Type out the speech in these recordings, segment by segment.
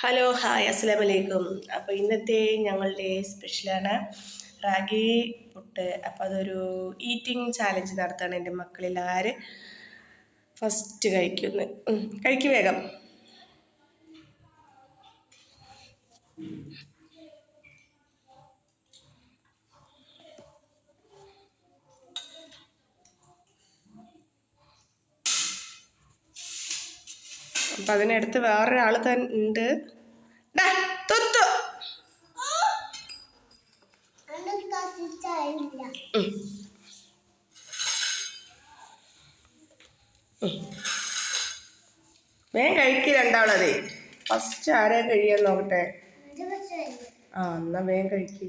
Hello hi അസ്സലാമു വലൈക്കും അപ്പോൾ ഇന്നത്തെ ഞങ്ങളുടെ സ്പെഷ്യലാണ് റാഗി പുട്ട്. അപ്പോൾ അതൊരു ഈറ്റിംഗ് ചാലഞ്ച് നടത്താണ് എന്റെ മക്കളിൽ ആര് ഫസ്റ്റ് കഴിക്കുന്നു കഴിക്കും വേഗം. അപ്പം അതിനടുത്ത് വേറൊരാൾ തന്നെ ഉണ്ട്. വേഗം കഴിക്ക രണ്ടാളതേ. ഫസ്റ്റ് ആരെ കഴിയാൻ നോക്കട്ടെ? ആ എന്നാ വേഗം കഴിക്ക്.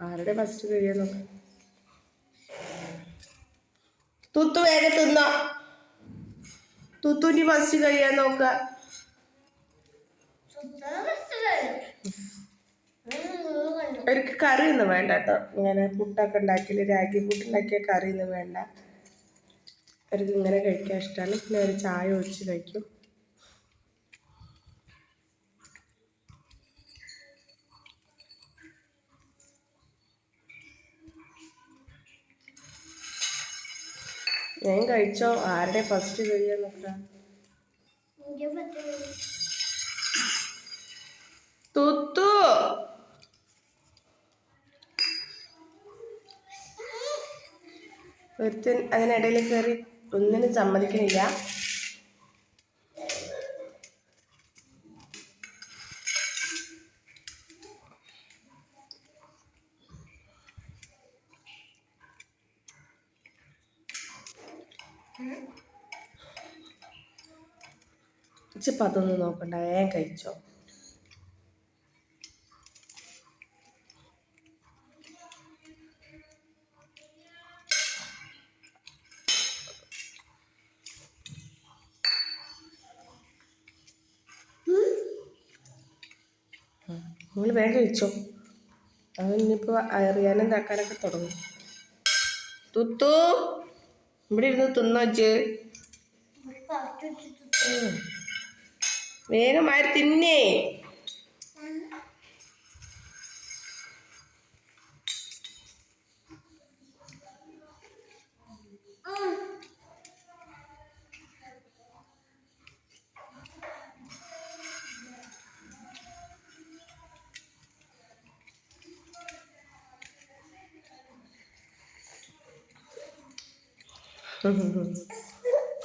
ആരുടെ ഫസ്റ്റ് കഴിയാൻ നോക്ക? തുത്തു വേഗം തിന്ന. തുത്തുവിന്റെ ഫസ്റ്റ് കഴിയാൻ നോക്ക. അവർക്ക് കറി ഒന്നും വേണ്ട കേട്ടോ ഇങ്ങനെ പുട്ടൊക്കെ ഉണ്ടാക്കിയില്ല രാഗി പുട്ടുണ്ടാക്കിയ കറി ഒന്നും വേണ്ട. അവർക്ക് ഇങ്ങനെ കഴിക്കാൻ ഇഷ്ടമാണ് പിന്നെ അവർ ചായ ഒഴിച്ച് കഴിക്കും. ഞാൻ കഴിച്ചോ? ആരുടെ ഫസ്റ്റ് കഴിയാൻ നോക്കാം തുത്തു. ഒരുത്തൻ അതിനിടയിൽ കയറി ഒന്നിനും സമ്മതിക്കണില്ല. ഇച്ചിപ്പം അതൊന്നും നോക്കണ്ട വേഗം കഴിച്ചോ. നിങ്ങൾ വേഗം കഴിച്ചോ. അവൻ ഇനിയിപ്പോൾ അറിയാനും താക്കാനൊക്കെ തുടങ്ങും. തുത്തു. ഇവിടെ ഇരുന്ന് തിന്നോച്ച് വേഗമായി തിന്നേ.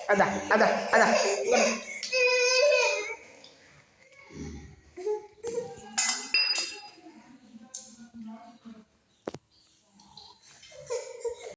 അതാ അതാ അതാ.